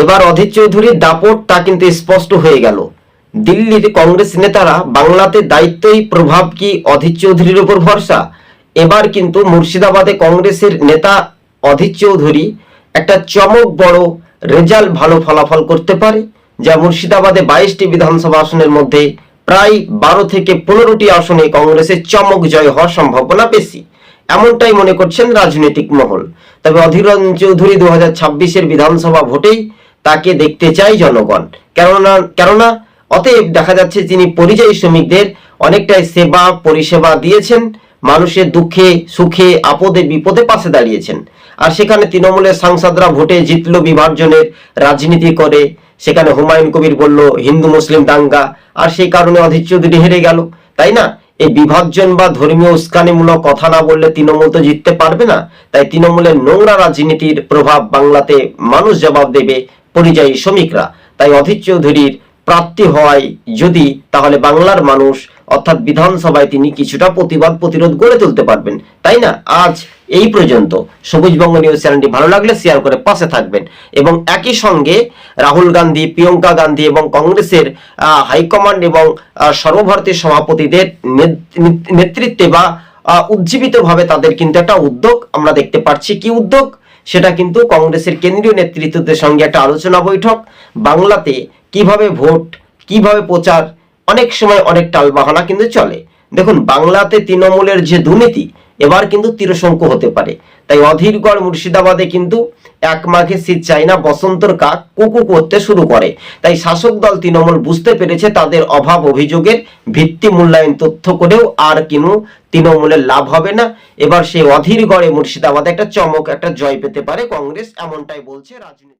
এবার অধীর চৌধুরীর দাপট তা কিন্তু স্পষ্ট হয়ে গেল। দিল্লির কংগ্রেস নেতারা বাংলাতে দায়িত্বই প্রভাব কি অধীর চৌধুরীর উপর ভরসা? এবার কিন্তু মুর্শিদাবাদে কংগ্রেসের নেতা অধীর চৌধুরী একটা চমক বড় রেজাল্ট ভালো ফলাফল করতে পারে, যা মুর্শিদাবাদে বাইশটি বিধানসভা আসনের মধ্যে প্রায় বারো থেকে পনেরোটি আসনে কংগ্রেসের চমক জয় হওয়ার সম্ভাবনা বেশি। এমনটাই মনে করছেন রাজনৈতিক মহল। তবে অধীররঞ্জন চৌধুরী দু হাজার ছাব্বিশের বিধানসভা ভোটেই তাকে দেখতে চাই জনগণ। কেননা কেননা, অতএব দেখা যাচ্ছে তিনি পরিযায়ী শ্রমিকদের অনেকটাই সেবা, পরিষেবা দিয়েছেন, মানুষের দুঃখে, সুখে, আপদে, বিপদে পাশে দাঁড়িয়েছেন। আর সেখানে তৃণমূলের সাংসদরা ভোটে জিতলো বিভাজনের রাজনীতি করে, সেখানে হুমায়ুন কবির বলল, হিন্দু, মুসলিম, দাঙ্গা। আর সেই কারণে অধীর চৌধুরী হেরে গেল। তাই না? এই বিভাজন বা ধর্মীয় উস্কানিমূলক কথা না বললে তৃণমূল তো জিততে পারবে না। তাই তৃণমূলের নোংরা রাজনীতির প্রভাব বাংলাতে মানুষ জবাব দেবে পরিযায়ী শ্রমিকরা। তাই অধীর চৌধুরীর প্রাপ্তি হওয়ায় যদি তাহলে বাংলার মানুষ, অর্থাৎ বিধানসভায় তিনি কিছুটা প্রতিবাদ প্রতিরোধ গড়ে তুলতে পারবেন, তাই না? আজ এই পর্যন্ত। সবুজবঙ্গ নিউজ চ্যানেলটি ভালো লাগলে শেয়ার করে পাশে থাকবেন। এবং একই সঙ্গে রাহুল গান্ধী, প্রিয়ঙ্কা গান্ধী এবং কংগ্রেসের হাইকমান্ড এবং সর্বভারতীয় সভাপতিদের নেতৃত্বে বা উজ্জীবিতভাবে তাদের কিন্তু একটা উদ্যোগ আমরা দেখতে পাচ্ছি কি উদ্যোগ? সেটা কিন্তু কংগ্রেসের কেন্দ্রীয় নেতৃত্বদের সঙ্গে একটা আলোচনা বৈঠক। বাংলাতে কীভাবে ভোট, কীভাবে প্রচার, অনেক সময় অনেক টালবাহানা কিন্তু চলে। দেখুন, বাংলাতে তৃণমূলের যে দুর্নীতি এবার কিন্তু তীরশঙ্কু হতে পারে। তাই অধীরগড় মুর্শিদাবাদে কিন্তু এক মাঘে শীত চাই না, বসন্তর কাক কুকু করতে শুরু করে। তাই শাসক দল তৃণমূল বুঝতে পেরেছে তাদের অভাব অভিযোগের ভিত্তি মূল্যায়ন তথ্য করেও আর কিনু তৃণমূলের লাভ হবে না। এবার সেই অধীরগড়ে মুর্শিদাবাদে একটা চমক, একটা জয় পেতে পারে কংগ্রেস, এমনটাই বলছে রাজনীতি।